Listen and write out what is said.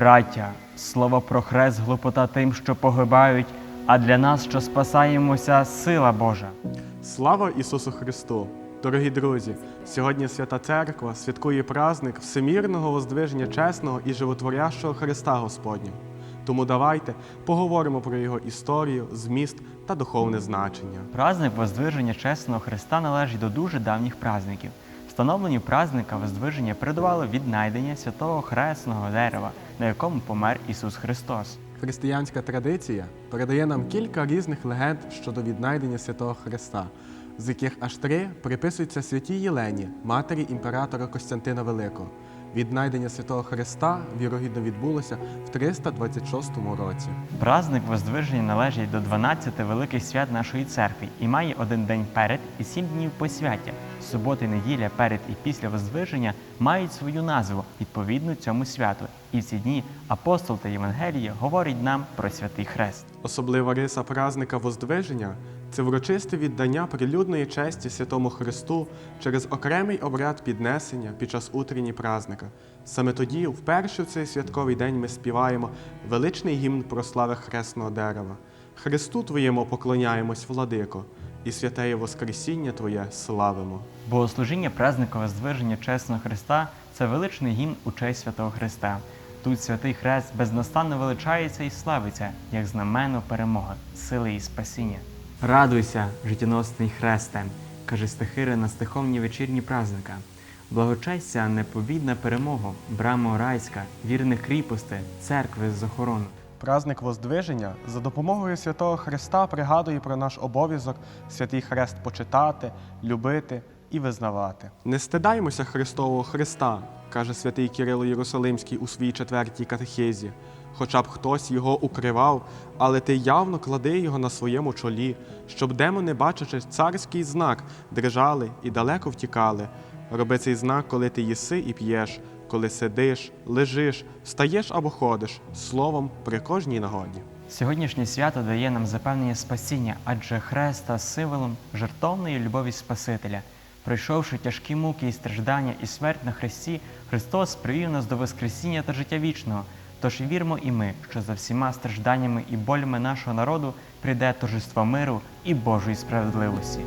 браття, слово про хрест глупота тим, що погибають, а для нас, що спасаємося, сила Божа. Слава Ісусу Христу! Дорогі друзі! Сьогодні Свята Церква святкує праздник всемірного воздвиження чесного і животворящого Христа Господнього. Тому давайте поговоримо про його історію, зміст та духовне значення. Праздник Воздвиження Чесного Христа належить до дуже давніх праздників. Встановленню праздника Воздвиження передувало віднайдення святого хресного дерева, на якому помер Ісус Христос. Християнська традиція передає нам кілька різних легенд щодо віднайдення святого Христа, з яких аж три приписуються святій Єлені, матері імператора Костянтина Великого. Віднайдення святого Христа вірогідно відбулося в 326 році. Праздник Воздвиження належить до 12 великих свят нашої церкви і має один день перед і сім днів посвяття. Субота і неділя перед і після Воздвиження мають свою назву відповідну цьому святу. І в ці дні апостол та Євангеліє говорять нам про святий хрест. Особлива риса празника Воздвиження це врочисте віддання прилюдної честі святому Христу через окремий обряд піднесення під час утренні празника. Саме тоді, вперше в цей святковий день, ми співаємо величний гімн про слави хресного дерева. Христу Твоєму поклоняємось, владико, і святеє Воскресіння Твоє славимо. Богослужіння праздника Воздвиження Чесного Христа це величний гімн у честь святого Христа. Тут святий хрест безнастанно величається і славиться, як знамено перемоги, сили і спасіння. Радуйся, життєносний хресте, каже Стихири на стиховні вечірні праздника. Благочестя непобідна перемога, брама райська, вірних кріпости, церкви з охорону. Праздник Воздвиження за допомогою святого Христа пригадує про наш обов'язок святий Хрест почитати, любити і визнавати. Не стидаймося Христового Христа, каже святий Кирило Єрусалимський у своїй четвертій катехезі. Хоча б хтось його укривав, але ти явно клади його на своєму чолі, щоб демони, бачачи царський знак, дрижали і далеко втікали. Роби цей знак, коли ти їси і п'єш, коли сидиш, лежиш, встаєш або ходиш, словом, при кожній нагоді. Сьогоднішнє свято дає нам запевнення спасіння, адже хрест став символом жертовної любові Спасителя. Пройшовши тяжкі муки і страждання і смерть на хресті, Христос привів нас до Воскресіння та життя вічного. Тож вірмо і ми, що за всіма стражданнями і болями нашого народу прийде торжество миру і Божої справедливості.